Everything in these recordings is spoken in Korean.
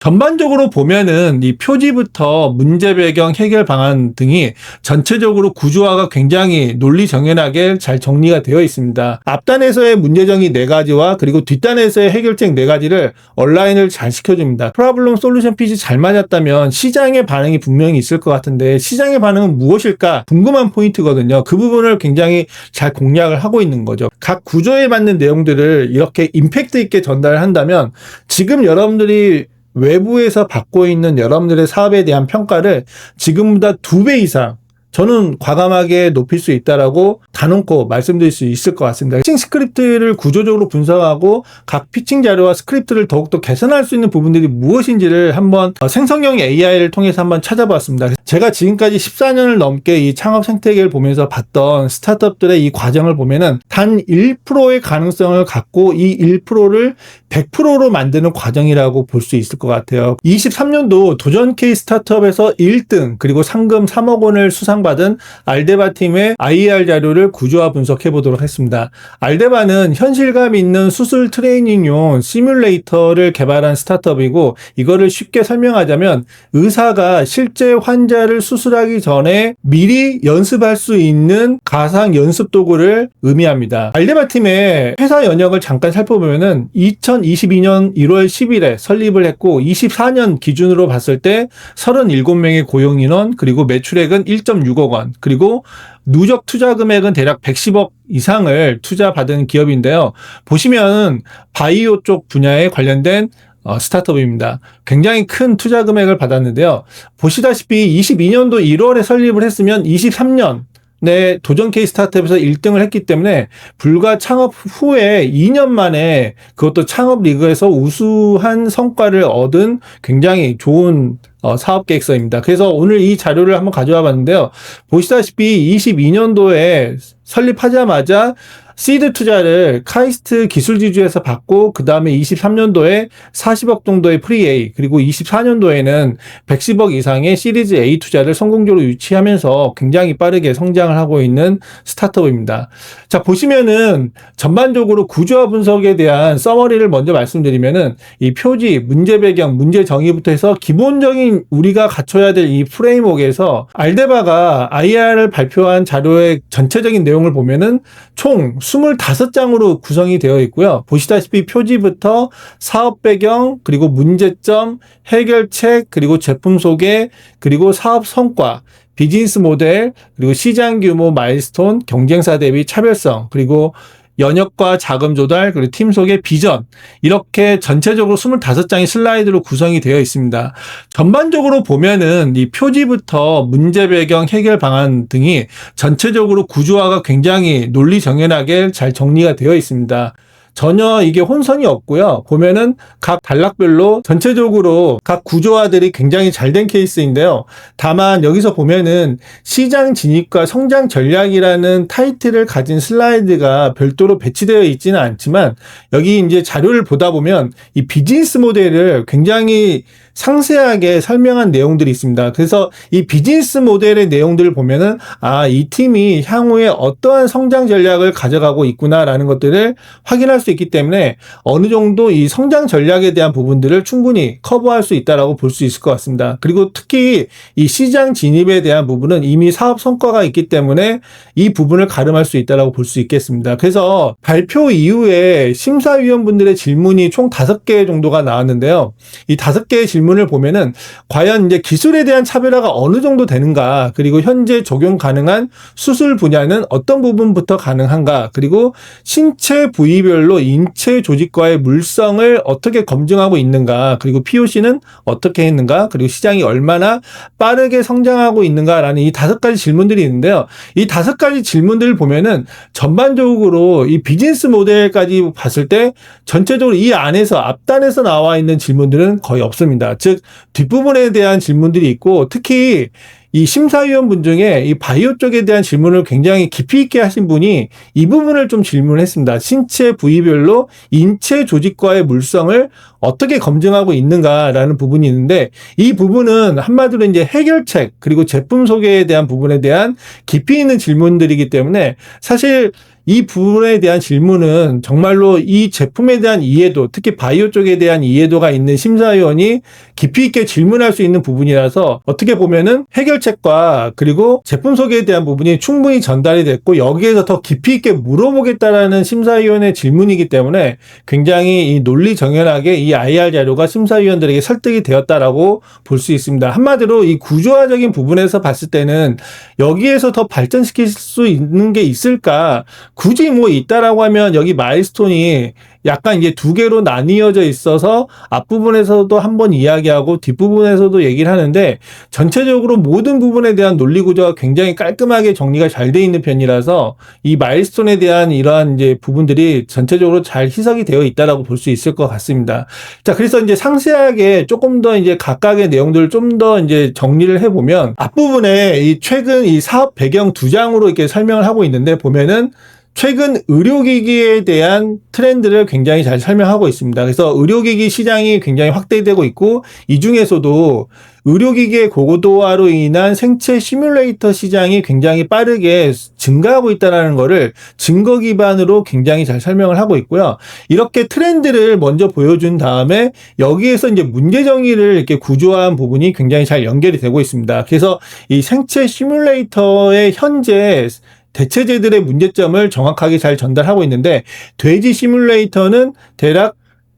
전반적으로 보면은 이 표지부터 문제 배경 해결 방안 등이 전체적으로 구조화가 굉장히 논리 정연하게 잘 정리가 되어 있습니다. 앞단에서의 문제정의 네 가지와 그리고 뒷단에서의 해결책 네 가지를 온라인을 잘 시켜줍니다. 프로블럼 솔루션 핏이 잘 맞았다면 시장의 반응이 분명히 있을 것 같은데 시장의 반응은 무엇일까 궁금한 포인트거든요. 그 부분을 굉장히 잘 공략을 하고 있는 거죠. 각 구조에 맞는 내용들을 이렇게 임팩트 있게 전달을 한다면 지금 여러분들이 외부에서 받고 있는 여러분들의 사업에 대한 평가를 지금보다 두 배 이상 저는 과감하게 높일 수 있다라고 단언코 말씀드릴 수 있을 것 같습니다. 피칭 스크립트를 구조적으로 분석하고 각 피칭 자료와 스크립트를 더욱더 개선할 수 있는 부분들이 무엇인지를 한번 어, 생성형 AI를 통해서 한번 찾아봤습니다. 제가 지금까지 14년을 넘게 이 창업 생태계를 보면서 봤던 스타트업들의 이 과정을 보면은 단 1%의 가능성을 갖고 이 1%를 100%로 만드는 과정이라고 볼 수 있을 것 같아요. 23년도 도전 K 스타트업에서 1등 그리고 상금 3억 원을 수상 받은 알데바 팀의 IR 자료를 구조화 분석해 보도록 했습니다. 알데바는 현실감 있는 수술 트레이닝용 시뮬레이터를 개발한 스타트업이고 이거를 쉽게 설명하자면 의사가 실제 환자를 수술하기 전에 미리 연습할 수 있는 가상 연습 도구를 의미합니다. 알데바 팀의 회사 연역을 잠깐 살펴보면은 2022년 1월 10일에 설립을 했고 24년 기준으로 봤을 때 37명의 고용 인원 그리고 매출액은 1.6억 원 그리고 누적 투자 금액은 대략 110억 이상을 투자 받은 기업인데요. 보시면 바이오 쪽 분야에 관련된 어, 스타트업입니다. 굉장히 큰 투자 금액을 받았는데요. 보시다시피 22년도 1월에 설립을 했으면 23년 네, 도전 케이스 스타트업에서 1등을 했기 때문에 불과 창업 후에 2년 만에 그것도 창업 리그에서 우수한 성과를 얻은 굉장히 좋은 어, 사업 계획서입니다. 그래서 오늘 이 자료를 한번 가져와 봤는데요. 보시다시피 22년도에 설립하자마자 시드 투자를 카이스트 기술지주에서 받고 그 다음에 23년도에 40억 정도의 프리-A 그리고 24년도에는 110억 이상의 시리즈 A 투자를 성공적으로 유치하면서 굉장히 빠르게 성장을 하고 있는 스타트업입니다. 자 보시면은 전반적으로 구조화 분석에 대한 서머리를 먼저 말씀드리면은 이 표지, 문제 배경, 문제 정의부터 해서 기본적인 우리가 갖춰야 될 이 프레임워크에서 알데바가 IR을 발표한 자료의 전체적인 내용을 보면은 총 25장으로 구성이 되어 있고요. 보시다시피 표지부터 사업 배경, 그리고 문제점, 해결책, 그리고 제품 소개, 그리고 사업 성과, 비즈니스 모델, 그리고 시장 규모 마일스톤, 경쟁사 대비 차별성, 그리고 연역과 자금 조달, 그리고 팀 속의 비전. 이렇게 전체적으로 25장의 슬라이드로 구성이 되어 있습니다. 전반적으로 보면은 이 표지부터 문제 배경 해결 방안 등이 전체적으로 구조화가 굉장히 논리 정연하게 잘 정리가 되어 있습니다. 전혀 이게 혼선이 없고요. 보면은 각 단락별로 전체적으로 각 구조화들이 굉장히 잘 된 케이스인데요. 다만 여기서 보면은 시장 진입과 성장 전략이라는 타이틀을 가진 슬라이드가 별도로 배치되어 있지는 않지만 여기 이제 자료를 보다 보면 이 비즈니스 모델을 굉장히 상세하게 설명한 내용들이 있습니다. 그래서 이 비즈니스 모델의 내용들을 보면은 아, 이 팀이 향후에 어떠한 성장 전략을 가져가고 있구나라는 것들을 확인할 수 있기 때문에 어느 정도 이 성장 전략에 대한 부분들을 충분히 커버할 수 있다라고 볼 수 있을 것 같습니다. 그리고 특히 이 시장 진입에 대한 부분은 이미 사업 성과가 있기 때문에 이 부분을 가름할 수 있다라고 볼 수 있겠습니다. 그래서 발표 이후에 심사위원분들의 질문이 총 다섯 개 정도가 나왔는데요. 이 다섯 개의 질문 을 보면은 과연 이제 기술에 대한 차별화가 어느 정도 되는가, 그리고 현재 적용 가능한 수술 분야는 어떤 부분부터 가능한가, 그리고 신체 부위별로 인체 조직과의 물성을 어떻게 검증하고 있는가, 그리고 POC는 어떻게 했는가, 그리고 시장이 얼마나 빠르게 성장하고 있는가라는 이 다섯 가지 질문들이 있는데요. 이 다섯 가지 질문들을 보면은 전반적으로 이 비즈니스 모델까지 봤을 때 전체적으로 이 안에서 앞단에서 나와 있는 질문들은 거의 없습니다. 즉 뒷부분에 대한 질문들이 있고 특히 이 심사위원분 중에 이 바이오 쪽에 대한 질문을 굉장히 깊이 있게 하신 분이 이 부분을 좀 질문했습니다. 신체 부위별로 인체 조직과의 물성을 어떻게 검증하고 있는가라는 부분이 있는데 이 부분은 한마디로 이제 해결책 그리고 제품 소개에 대한 부분에 대한 깊이 있는 질문들이기 때문에 사실 이 부분에 대한 질문은 정말로 이 제품에 대한 이해도, 특히 바이오 쪽에 대한 이해도가 있는 심사위원이 깊이 있게 질문할 수 있는 부분이라서 어떻게 보면은 해결책과 그리고 제품 소개에 대한 부분이 충분히 전달이 됐고 여기에서 더 깊이 있게 물어보겠다라는 심사위원의 질문이기 때문에 굉장히 이 논리 정연하게 이 IR 자료가 심사위원들에게 설득이 되었다라고 볼 수 있습니다. 한마디로 이 구조화적인 부분에서 봤을 때는 여기에서 더 발전시킬 수 있는 게 있을까? 굳이 뭐 있다라고 하면 여기 마일스톤이 약간 이제 두 개로 나뉘어져 있어서 앞부분에서도 한번 이야기하고 뒷부분에서도 얘기를 하는데 전체적으로 모든 부분에 대한 논리 구조가 굉장히 깔끔하게 정리가 잘 돼 있는 편이라서 이 마일스톤에 대한 이러한 이제 부분들이 전체적으로 잘 희석이 되어 있다라고 볼 수 있을 것 같습니다. 자, 그래서 이제 상세하게 조금 더 이제 각각의 내용들을 좀 더 이제 정리를 해 보면 앞부분에 이 최근 이 사업 배경 두 장으로 이렇게 설명을 하고 있는데 보면은 최근 의료기기에 대한 트렌드를 굉장히 잘 설명하고 있습니다. 그래서 의료기기 시장이 굉장히 확대되고 있고 이 중에서도 의료기기의 고도화로 인한 생체 시뮬레이터 시장이 굉장히 빠르게 증가하고 있다는 것을 증거 기반으로 굉장히 잘 설명을 하고 있고요. 이렇게 트렌드를 먼저 보여준 다음에 여기에서 이제 문제 정의를 이렇게 구조화한 부분이 굉장히 잘 연결이 되고 있습니다. 그래서 이 생체 시뮬레이터의 현재 대체제들의 문제점을 정확하게 잘 전달하고 있는데 돼지 시뮬레이터는 대략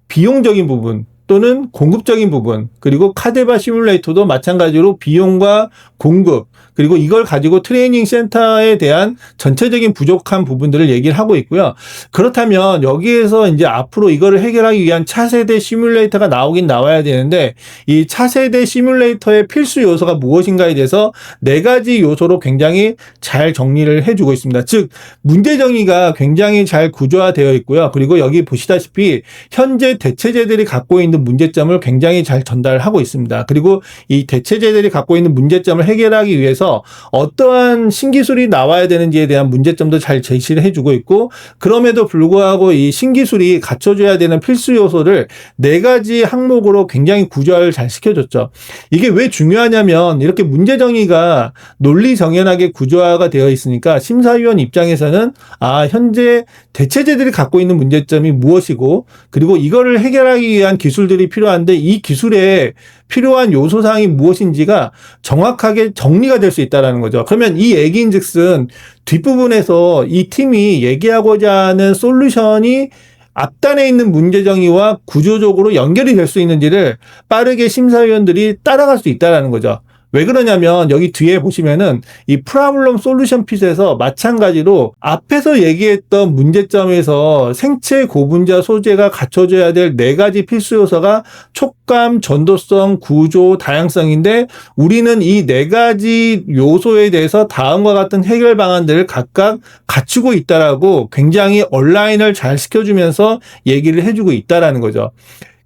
비용적인 부분 또는 공급적인 부분 그리고 카데바 시뮬레이터도 마찬가지로 비용과 공급 그리고 이걸 가지고 트레이닝 센터에 대한 전체적인 부족한 부분들을 얘기를 하고 있고요. 그렇다면 여기에서 이제 앞으로 이거를 해결하기 위한 차세대 시뮬레이터가 나오긴 나와야 되는데 이 차세대 시뮬레이터의 필수 요소가 무엇인가에 대해서 네 가지 요소로 굉장히 잘 정리를 해주고 있습니다. 즉 문제 정의가 굉장히 잘 구조화되어 있고요. 그리고 여기 보시다시피 현재 대체제들이 갖고 있는 문제점을 굉장히 잘 전달하고 있습니다. 그리고 이 대체제들이 갖고 있는 문제점을 해결하기 위 해서 어떠한 신기술이 나와야 되는지에 대한 문제점도 잘 제시를 해주고 있고 그럼에도 불구하고 이 신기술이 갖춰줘야 되는 필수 요소를 네 가지 항목으로 굉장히 구조화를 잘 시켜줬죠. 이게 왜 중요하냐면 이렇게 문제 정의가 논리 정연하게 구조화가 되어 있으니까 심사위원 입장에서는 아 현재 대체제들이 갖고 있는 문제점이 무엇이고 그리고 이거를 해결하기 위한 기술들이 필요한데 이 기술에 필요한 요소사항이 무엇인지가 정확하게 정리가 될수 있다라는 거죠. 그러면 이 얘기인즉슨 뒷부분에서 이 팀이 얘기하고자 하는 솔루션이 앞단에 있는 문제 정의와 구조적으로 연결이 될 수 있는지를 빠르게 심사위원들이 따라갈 수 있다라는 거죠. 왜 그러냐면 여기 뒤에 보시면은 이 프라블럼 솔루션 핏에서 마찬가지로 앞에서 얘기했던 문제점에서 생체 고분자 소재가 갖춰져야 될 네 가지 필수 요소가 촉감, 전도성, 구조, 다양성인데 우리는 이 네 가지 요소에 대해서 다음과 같은 해결 방안들을 각각 갖추고 있다라고 굉장히 온라인을 잘 시켜주면서 얘기를 해주고 있다라는 거죠.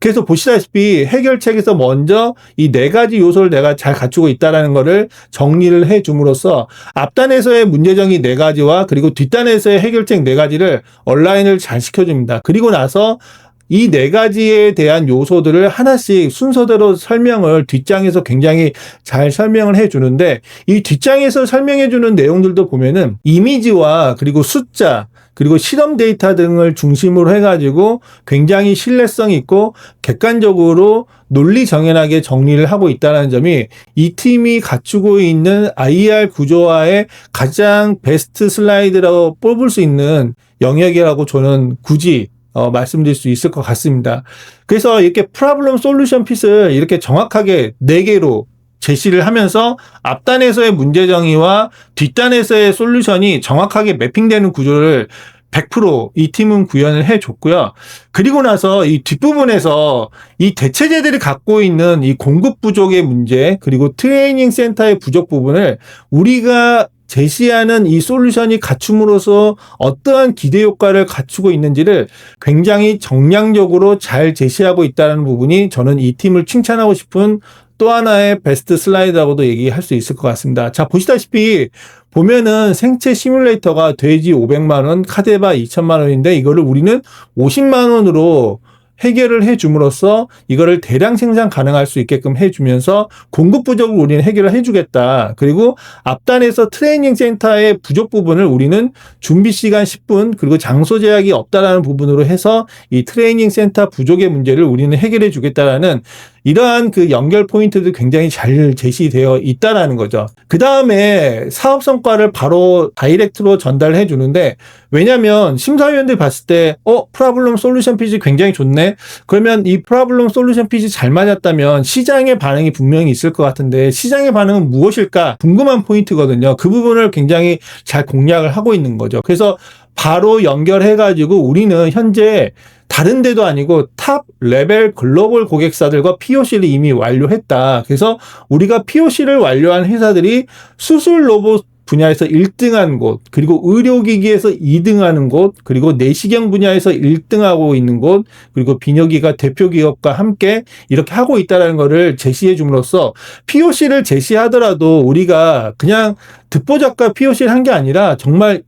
그래서 보시다시피 해결책에서 먼저 이 네 가지 요소를 내가 잘 갖추고 있다라는 거를 정리를 해 줌으로써 앞단에서의 문제정의 네 가지와 그리고 뒷단에서의 해결책 네 가지를 온라인을 잘 시켜 줍니다. 그리고 나서 이 네 가지에 대한 요소들을 하나씩 순서대로 설명을 뒷장에서 굉장히 잘 설명을 해 주는데 이 뒷장에서 설명해 주는 내용들도 보면은 이미지와 그리고 숫자 그리고 실험 데이터 등을 중심으로 해가지고 굉장히 신뢰성 있고 객관적으로 논리 정연하게 정리를 하고 있다는 점이 이 팀이 갖추고 있는 IR 구조화의 가장 베스트 슬라이드라고 뽑을 수 있는 영역이라고 저는 굳이 어, 말씀드릴 수 있을 것 같습니다. 그래서 이렇게 프라블럼 솔루션 핏을 이렇게 정확하게 네 개로 제시를 하면서 앞단에서의 문제 정의와 뒷단에서의 솔루션이 정확하게 매핑되는 구조를 100%이 팀은 구현을 해줬고요. 그리고 나서 이 뒷부분에서 이 대체제들이 갖고 있는 이 공급 부족의 문제, 그리고 트레이닝 센터의 부족 부분을 우리가 제시하는 이 솔루션이 갖춤으로써 어떠한 기대 효과를 갖추고 있는지를 굉장히 정량적으로 잘 제시하고 있다는 부분이 저는 이 팀을 칭찬하고 싶은 또 하나의 베스트 슬라이드라고도 얘기할 수 있을 것 같습니다. 자, 보시다시피 보면은 생체 시뮬레이터가 돼지 500만 원, 카데바 2천만 원인데 이거를 우리는 50만 원으로 해결을 해줌으로써 이거를 대량 생산 가능할 수 있게끔 해주면서 공급 부족을 우리는 해결을 해주겠다. 그리고 앞단에서 트레이닝 센터의 부족 부분을 우리는 준비 시간 10분 그리고 장소 제약이 없다라는 부분으로 해서 이 트레이닝 센터 부족의 문제를 우리는 해결해 주겠다라는 이러한 그 연결 포인트도 굉장히 잘 제시되어 있다라는 거죠. 그 다음에 사업 성과를 바로 다이렉트로 전달해 주는데 왜냐하면 심사위원들 봤을 때 어, 프라블럼 솔루션 피지 굉장히 좋네. 그러면 이 프라블럼 솔루션 피지 잘 맞았다면 시장의 반응이 분명히 있을 것 같은데 시장의 반응은 무엇일까 궁금한 포인트거든요. 그 부분을 굉장히 잘 공략을 하고 있는 거죠. 그래서 바로 연결해가지고 우리는 현재 다른 데도 아니고 탑 레벨 글로벌 고객사들과 POC를 이미 완료했다. 그래서 우리가 POC를 완료한 회사들이 수술 로봇 분야에서 1등한 곳, 그리고 의료기기에서 2등하는 곳, 그리고 내시경 분야에서 1등하고 있는 곳, 그리고 비뇨기가 대표 기업과 함께 이렇게 하고 있다는 것을 제시해 줌으로써 POC를 제시하더라도 우리가 그냥 듣보잡과 POC를 한 게 아니라 정말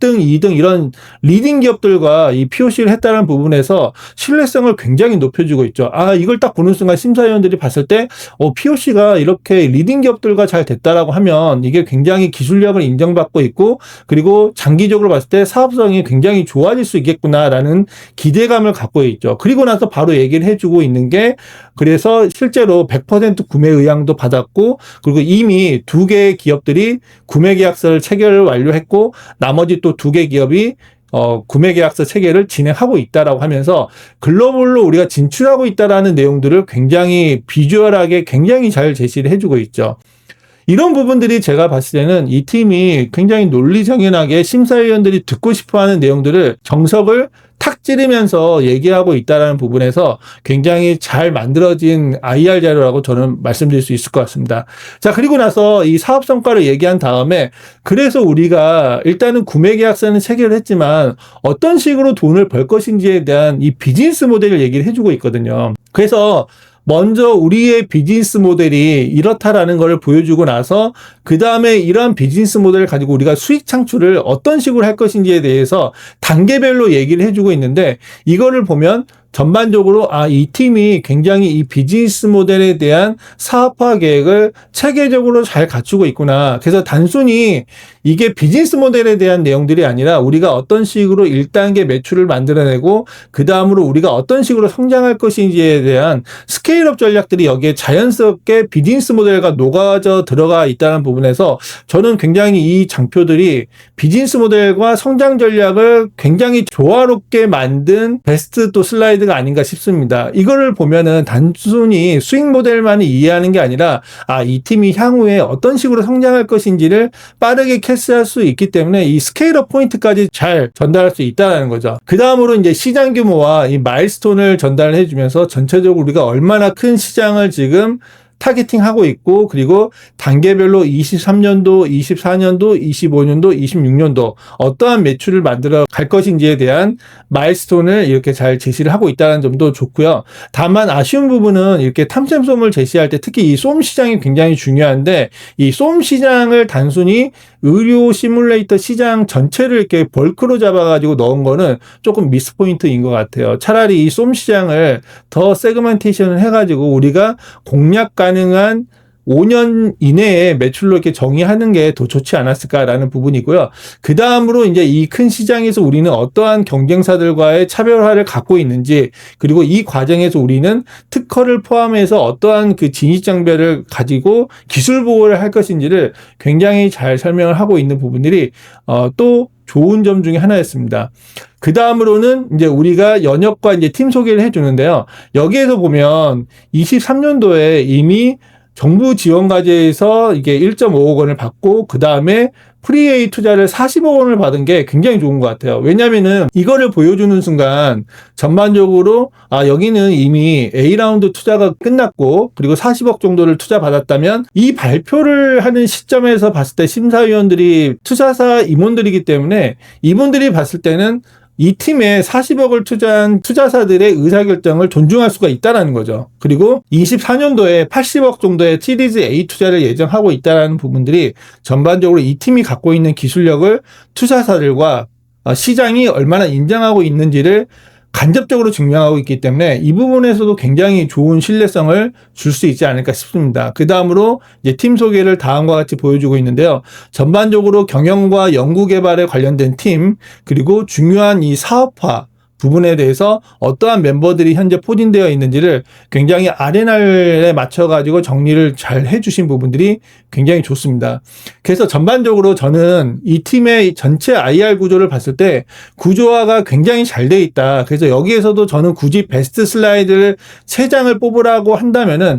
1등, 2등 이런 리딩 기업들과 이 POC를 했다는 부분에서 신뢰성을 굉장히 높여주고 있죠. 아, 이걸 딱 보는 순간 심사위원들이 봤을 때, 어, POC가 이렇게 리딩 기업들과 잘 됐다라고 하면 이게 굉장히 기술력을 인정받고 있고, 그리고 장기적으로 봤을 때 사업성이 굉장히 좋아질 수 있겠구나라는 기대감을 갖고 있죠. 그리고 나서 바로 얘기를 해주고 있는 게, 그래서 실제로 100% 구매 의향도 받았고, 그리고 이미 두 개의 기업들이 구매 계약서를 체결을 완료했고 나머지 또 두 개 기업이 어, 구매 계약서 체계를 진행하고 있다라고 하면서 글로벌로 우리가 진출하고 있다라는 내용들을 굉장히 비주얼하게 굉장히 잘 제시를 해주고 있죠. 이런 부분들이 제가 봤을 때는 이 팀이 굉장히 논리정연하게 심사위원들이 듣고 싶어 하는 내용들을 정석을 탁 찌르면서 얘기하고 있다라는 부분에서 굉장히 잘 만들어진 IR 자료라고 저는 말씀드릴 수 있을 것 같습니다. 자, 그리고 나서 이 사업 성과를 얘기한 다음에 그래서 우리가 일단은 구매 계약서는 체결을 했지만 어떤 식으로 돈을 벌 것인지에 대한 이 비즈니스 모델을 얘기를 해주고 있거든요. 그래서 먼저 우리의 비즈니스 모델이 이렇다라는 것을 보여주고 나서 그 다음에 이러한 비즈니스 모델을 가지고 우리가 수익 창출을 어떤 식으로 할 것인지에 대해서 단계별로 얘기를 해주고 있는데 이거를 보면 전반적으로 아, 이 팀이 굉장히 이 비즈니스 모델에 대한 사업화 계획을 체계적으로 잘 갖추고 있구나. 그래서 단순히 이게 비즈니스 모델에 대한 내용들이 아니라 우리가 어떤 식으로 1단계 매출을 만들어내고 그 다음으로 우리가 어떤 식으로 성장할 것인지에 대한 스케일업 전략들이 여기에 자연스럽게 비즈니스 모델과 녹아져 들어가 있다는 부분에서 저는 굉장히 이 장표들이 비즈니스 모델과 성장 전략을 굉장히 조화롭게 만든 베스트 또 슬라이드 슬라이드가 아닌가 싶습니다. 이거를 보면은 단순히 수익 모델만을 이해하는 게 아니라 아, 이 팀이 향후에 어떤 식으로 성장할 것인지를 빠르게 캐스할 수 있기 때문에 이 스케일업 포인트까지 잘 전달할 수 있다는 거죠. 그 다음으로 이제 시장 규모와 이 마일스톤을 전달해 주면서 전체적으로 우리가 얼마나 큰 시장을 지금 타겟팅 하고 있고 그리고 단계별로 23년도, 24년도, 25년도, 26년도 어떠한 매출을 만들어 갈 것인지에 대한 마일스톤을 이렇게 잘 제시를 하고 있다는 점도 좋고요. 다만 아쉬운 부분은 이렇게 탐샘솜을 제시할 때 특히 이 솜 시장이 굉장히 중요한데 이 솜 시장을 단순히 의료 시뮬레이터 시장 전체를 이렇게 벌크로 잡아가지고 넣은 거는 조금 미스 포인트인 것 같아요. 차라리 이솜 시장을 더 세그멘테이션을 해가지고 우리가 공략 가능한 5년 이내에 매출로 이렇게 정의하는 게 더 좋지 않았을까라는 부분이고요. 그 다음으로 이제 이 큰 시장에서 우리는 어떠한 경쟁사들과의 차별화를 갖고 있는지, 그리고 이 과정에서 우리는 특허를 포함해서 어떠한 그 진입 장벽을 가지고 기술 보호를 할 것인지를 굉장히 잘 설명을 하고 있는 부분들이, 어, 또 좋은 점 중에 하나였습니다. 그 다음으로는 이제 우리가 연역과 이제 팀 소개를 해주는데요. 여기에서 보면 23년도에 이미 정부 지원 과제에서 이게 1.5억 원을 받고 그 다음에 프리에이 투자를 40억 원을 받은 게 굉장히 좋은 것 같아요. 왜냐면은 이거를 보여주는 순간 전반적으로 아 여기는 이미 A 라운드 투자가 끝났고 그리고 40억 정도를 투자 받았다면 이 발표를 하는 시점에서 봤을 때 심사위원들이 투자사 임원들이기 때문에 이분들이 봤을 때는 이 팀에 40억을 투자한 투자사들의 의사결정을 존중할 수가 있다라는 거죠. 그리고 24년도에 80억 정도의 시리즈 A 투자를 예정하고 있다라는 부분들이 전반적으로 이 팀이 갖고 있는 기술력을 투자사들과 시장이 얼마나 인정하고 있는지를 간접적으로 증명하고 있기 때문에 이 부분에서도 굉장히 좋은 신뢰성을 줄 수 있지 않을까 싶습니다. 그 다음으로 이제 팀 소개를 다음과 같이 보여주고 있는데요. 전반적으로 경영과 연구 개발에 관련된 팀, 그리고 중요한 이 사업화, 부분에 대해서 어떠한 멤버들이 현재 포진되어 있는지를 굉장히 아레날에 맞춰가지고 정리를 잘 해주신 부분들이 굉장히 좋습니다. 그래서 전반적으로 저는 이 팀의 전체 IR 구조를 봤을 때 구조화가 굉장히 잘 돼 있다. 그래서 여기에서도 저는 굳이 베스트 슬라이드를 3장을 뽑으라고 한다면은